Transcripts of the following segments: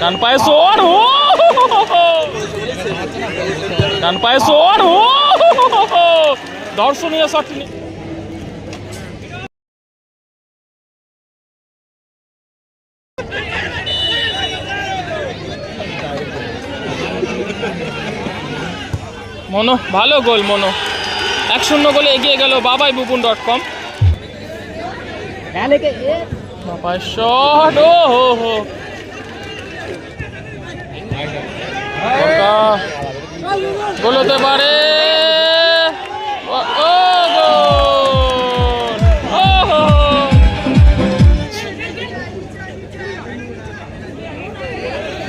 ডান পায়ে শট ও! ডান পায়ে শট ও! দর্শনীয় শট মনো, ভালো গোল, মনো। এক শূন্য গোলে এগিয়ে গেল বাবাই বুকুন ডট কম। বাবাই শট ও হো হো গোল হতে পারে ও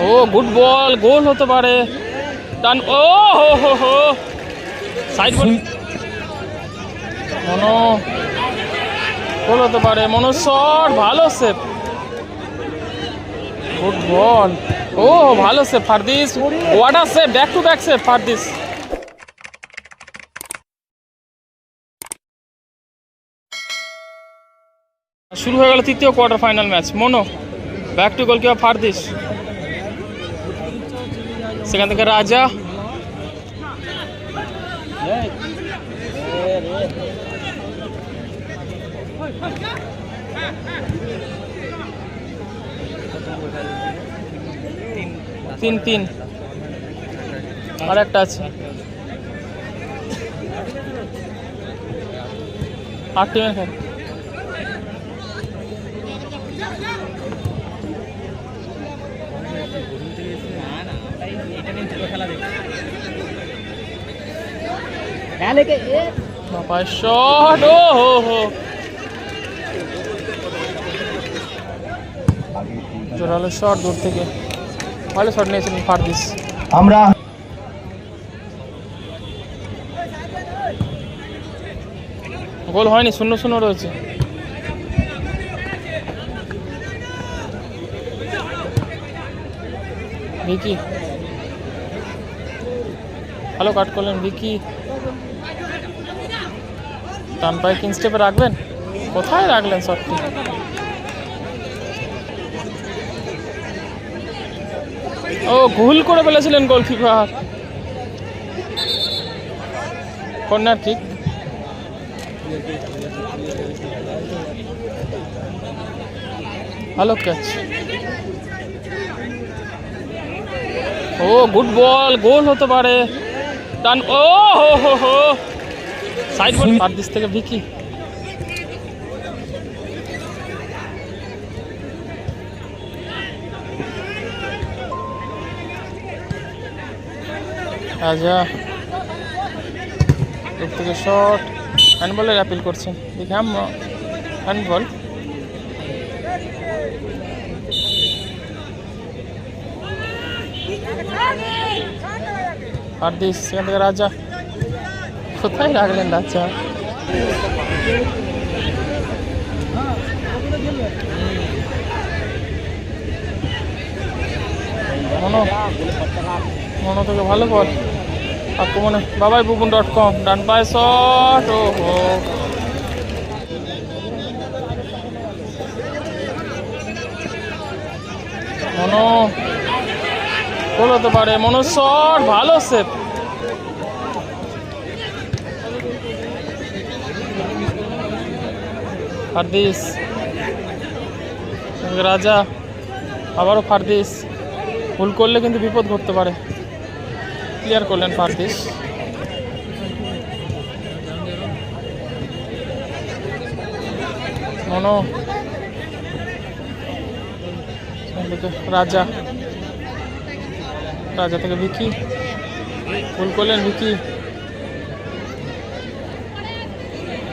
ও গুড বল গোল হতে পারে ডান ও হো হো হো সাইড বল মনো গোল হতে পারে মনো ভালো সেভ গুড বল ও, ভালো save ফারদিস। What a save back to back save ফারদিস। শুরু হয়ে গেল তৃতীয় quarter final match mono back to goal goalkeeper ফারদিস। সেখান থেকে রাজা। তিন তিন। আর একটা আছে। আট টিমের খেলা শট ও হো হো। জোরালো শট দূর থেকে। ভালো শট নিয়েছিলেন ফারদিস। আমরা গোল হয়নি শূন্য শূন্য রয়েছে। ভিকি। ভালো কাট করলেন ভিকি। ডান পায়ে কিং স্টেপে রাখবেন? কোথায় রাখলেন শটটি ও ভুল করে ফেলেছিলেন গোলকিপার কর্নার কিক ভালো ক্যাচ ও গুড বল গোল হতে পারে। ডান ও, হো হো হো। সাইড বল পারদিস থেকে ভিকি রাজা। দূর থেকে শট হ্যান্ডবলের অ্যাপিল করছেন হ্যাম হ্যান্ডবল হার্দিস সেখান থেকে রাজা। কোথায় রাখলেন রাজা? মনো? মনো থেকে ভালো বল আক্রমণে বাবাই বুকুন ডট কম ডান পায়ে শট ও হো। মনো গোল হতে পারে, মনো শট ভালো সেভ ফারদিস রাজা, আবারও ফারদিস। ভুল করলে কিন্তু বিপদ ঘটতে পারে। ক্লিয়ার করলেন ফারদিস মনো রাজা। রাজা থেকে ভিকি। ভুল করলেন ভিকি।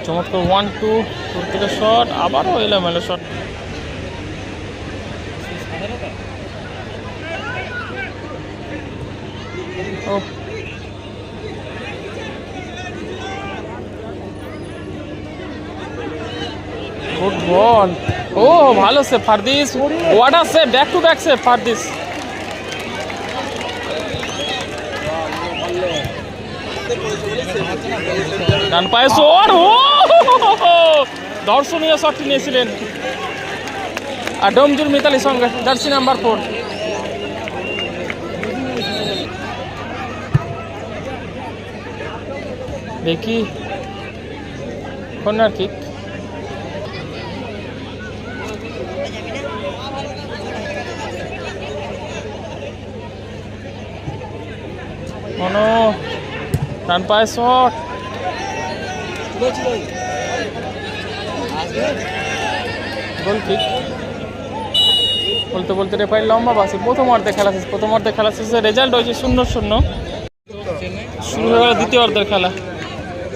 চমৎকার ওয়ান টু দূর থেকে শট আবারও এলোমেলো শট ও। গুড বল ও, ভালো save ফারদিস। What a save back to back save ফারদিস। ডান পায়ে শট ও! দর্শনীয় শটটি নিয়েছিলেন। আর ডোমজুর মিতালি সঙ্গে জার্সি নাম্বার ফোর দেখি। কর্নার কিক মনো ডান পায়ে শট। গোল কিক বলতে বলতে রেফারি লম্বা বাসে প্রথম অর্ধে খেলা শেষ, প্রথম অর্ধে খেলা শেষে রেজাল্ট হয়েছে শূন্য শূন্য। শুরু হয়ে গেল দ্বিতীয় অর্ধের খেলা।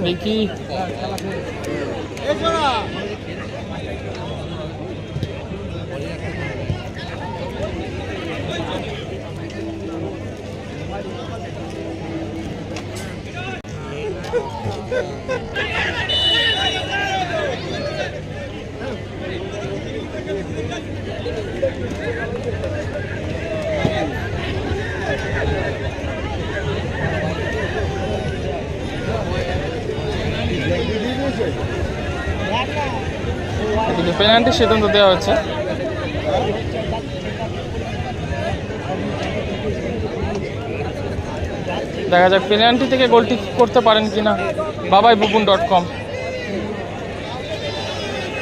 দেখি এদিকে পেনাল্টি সিদ্ধান্ত দেওয়া হচ্ছে দেখা যাক পেনাল্টি থেকে গোলটি করতে পারেন কিনা। বাবাই বুবুন ডট কম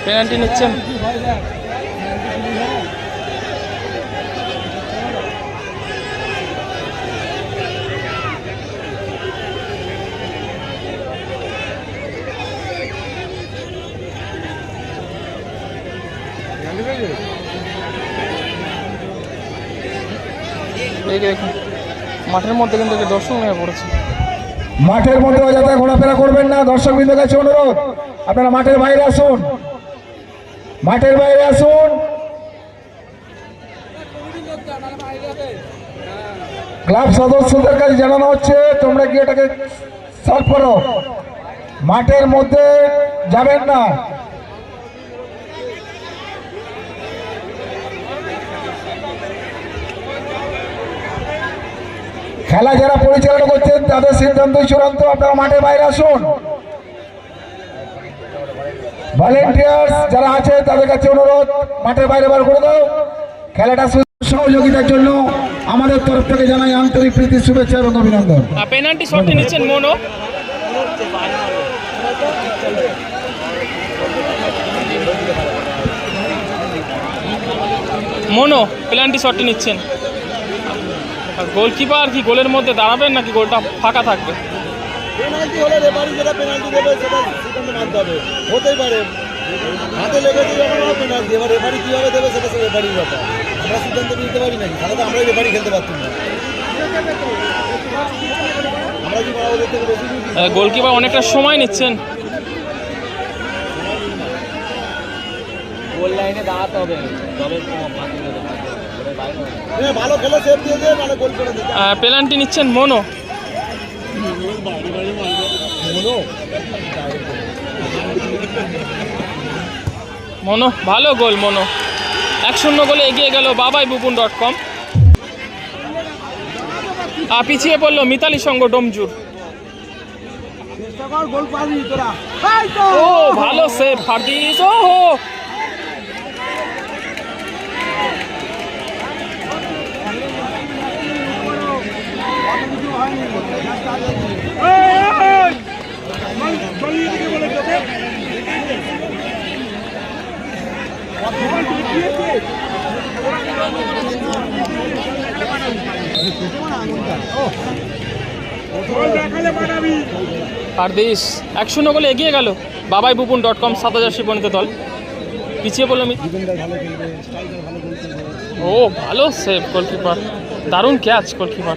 পেনাল্টি নিচ্ছেন। মাঠের মধ্যে কিন্তু দর্শক হয়ে পড়েছে। মাঠের মধ্যে অযথা ঘোরাফেরা করবেন না দর্শক বিন্দু কাছে অনুরোধ। আপনারা মাঠের বাইরে আসুন। মাঠের বাইরে আসুন। ক্লাব সদস্যদের কাছে জানানো হচ্ছে, তোমরা গিয়ে এটাকে সলভ করো। মাঠের মধ্যে যাবেন না। খেলা যারা পরিচালনা করছেন, তাদের সিদ্ধান্তই চূড়ান্ত আপনারা মাঠে বাইরে আসুন। ভলেন্টিয়ার্স যারা আছে, তাদের কাছে অনুরোধ, মাঠের বাইরে বার করে দাও। খেলাটা সহযোগিতার জন্য আমাদের তরফ থেকে জানাই আন্তরিক প্রীতি, শুভেচ্ছা এবং অভিনন্দন। শটটি নিচ্ছেন মনো। মনো পেনাল্টি শটটি নিচ্ছেন। গোলকিপার কি গোলের মধ্যে দাঁড়াবেন নাকি গোলটা ফাঁকা থাকবে? পেনাল্টি হলে রেফারি যেটা পেনাল্টি দেবে সেটা সিদ্ধান্ত মানতে হবে। হতেই পারে। হাতে লেগেছে যখন আমার পেনাল্টি এবার রেফারি কীভাবে দেবে সেটা সে রেফারির ব্যাপার। আমরা সিদ্ধান্ত নিতে পারি নাকি? তাহলে তো আমরাই রেফারি খেলতে পারতাম না। আমরা কি বড় থেকে বেশি গোলকিপার অনেকটা সময় নিচ্ছেন। গোল লাইনে দাঁড়াতে হবে। দিয়ে পেনাল্টি নিচ্ছেন মনো? মনো? ভালো গোল মনো। এক শূন্য গোলে এগিয়ে গেল বাবাই বুকুন ডট কম আর পিছিয়ে পড়ল মিতালি সঙ্গ ডোমজুর। ও ভালো সেভ ফারদিস ও ফারদিস এক শূন্য গোলে এগিয়ে গেল। বাবাই বুপুন ডট কম সাত হাজার শিবনিত দল। পিছিয়ে পড়ল মি ও, ভালো সেভ গোলকিপার দারুণ ক্যাচ গোলকিপার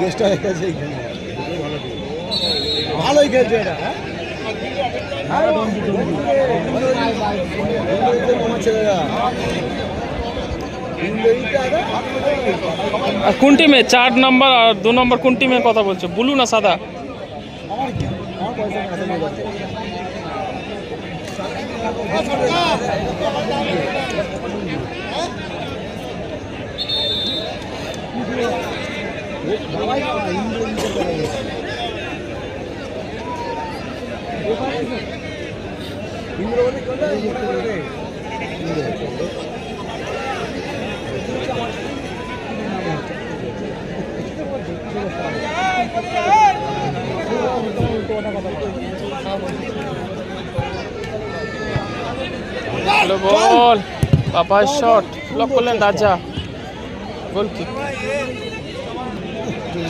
চেষ্টা হয়ে গেছে ভালোই খেলছে এটা হ্যাঁ? আরে? আর কোন টিমে চার নম্বর আর দু নম্বর কোন টিমে কথা বলছো? ব্লু না সাদা? আমার হ্যালো বল। বাবাই শট ব্লক করলেন রাজা। গোল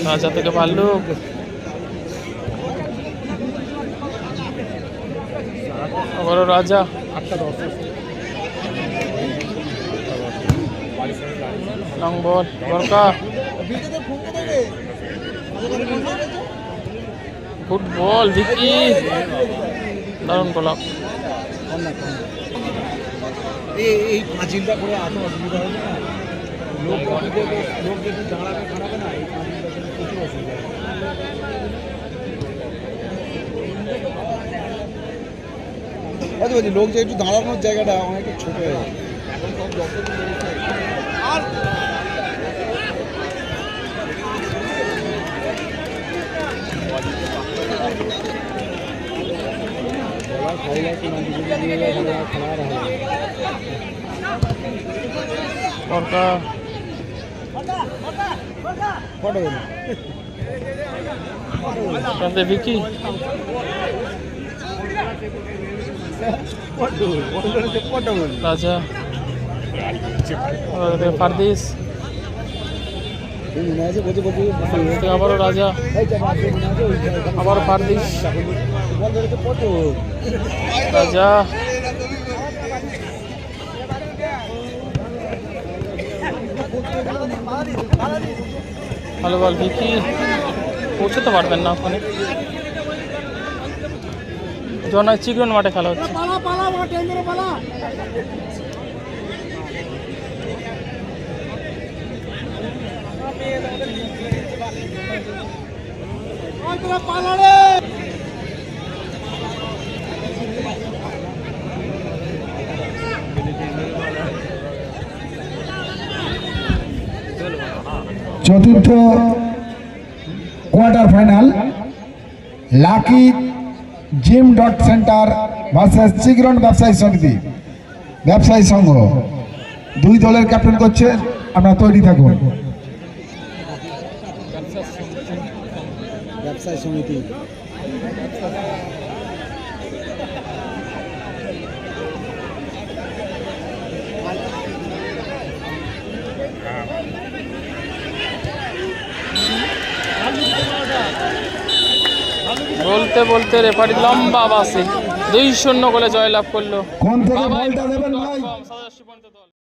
রাজা থেকে ভাল্লুক আবারও রাজা। লং বল বরকা ফুটবল, ভিকি। দারুণ গোলাপ। এই পাঁচিলটা করে এত অসুবিধা হবে না? লোক লোক যদি দাঁড়াবে খারাপে না এই পাঁচিলটা করে প্রচুর অসুবিধা হবে বুঝতে পারছি লোক যে একটু দাঁড়ানোর জায়গাটা অনেকটা ছোট হয়ে যায় বরকা ফটো তাতে ভিকি ফটো রাজা বলছে ফারদিস। থেকে আবারও রাজা। আবার ফারদিস। বল রাজা। ভালো বল, ভিকি। পৌঁছতে পারবেন না ওখানে। জনায় চিকন মাঠে খেলা হচ্ছে। চতুর্থ quarter final Lucky Gym dot centre versus চিগ্রন ব্যবসায়ী সমিতি, ব্যবসায়ী সংঘ। দুই দলের ক্যাপ্টেন করছে, আমরা তৈরি থাকুন ব্যবসায়ী সমিতি। বলতে বলতে রেফারি লম্বা বাসে দুই শূন্য গোলে জয়লাভ করল।